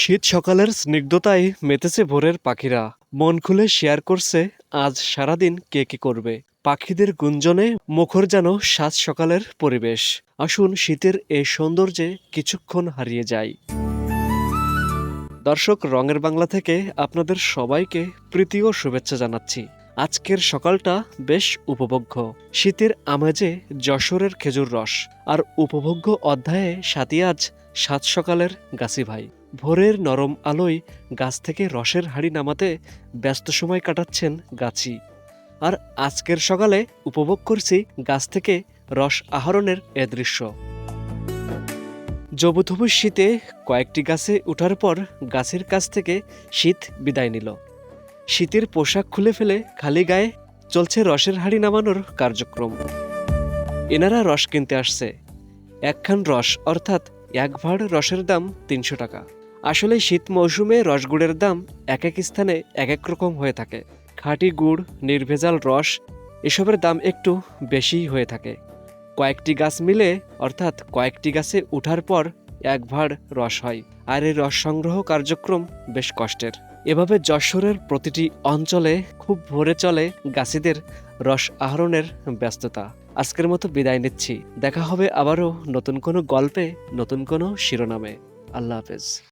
শীত সকালের স্নিগ্ধতায় মেতেছে ভোরের পাখিরা। মন খুলে শেয়ার করছে, আজ সারাদিন কে কি করবে? পাখিদের গুঞ্জনে মুখর যেন সাত সকালের পরিবেশ। আসুন শীতের এই সৌন্দর্যে কিছুক্ষণ হারিয়ে যাই। দর্শক, রঙের বাংলা থেকে আপনাদের সবাইকে প্রীতি ও শুভেচ্ছা জানাচ্ছি। আজকের সকালটা বেশ উপভোগ্য। শীতের আমেজে যশোরের খেজুর রস। আর উপভোগ্য অধ্যায়ে সাথী আজ সাত সকালের গাছি ভাই। ভোরের নরম আলোয় গাছ থেকে রসের হাড়ি নামাতে ব্যস্ত সময় কাটাচ্ছেন গাছি। আর আজকের সকালে উপভোগ করছি গাছ থেকে রস আহরণের এ দৃশ্য। জবুথবু শীতে কয়েকটি গাছে ওঠার পর গাছের কাছ থেকে শীত বিদায় নিল। শীতের পোশাক খুলে ফেলে খালি গায়ে চলছে রসের হাড়ি নামানোর কার্যক্রম। এনারা রস কিনতে আসছে। একখান রস, অর্থাৎ এক ভাড় রসের দাম তিনশো টাকা। আসলে শীত মৌসুমে রসগুড়ের দাম এক এক স্থানে এক এক রকম হয়ে থাকে। খাঁটি গুড়, নির্ভেজাল রস, এসবের দাম একটু বেশিই হয়ে থাকে। কয়েকটি গাছ মিলে, অর্থাৎ কয়েকটি গাছে ওঠার পর এক ভাড় রস হয়। আর এই রস সংগ্রহ কার্যক্রম বেশ কষ্টের। এভাবে যশোরের প্রতিটি অঞ্চলে খুব ভোরে চলে গাছিদের রস আহরণের ব্যস্ততা। আজকের মতো বিদায় নিচ্ছি। দেখা হবে আবারও নতুন কোনো গল্পে, নতুন কোনো শিরোনামে। আল্লাহ হাফেজ।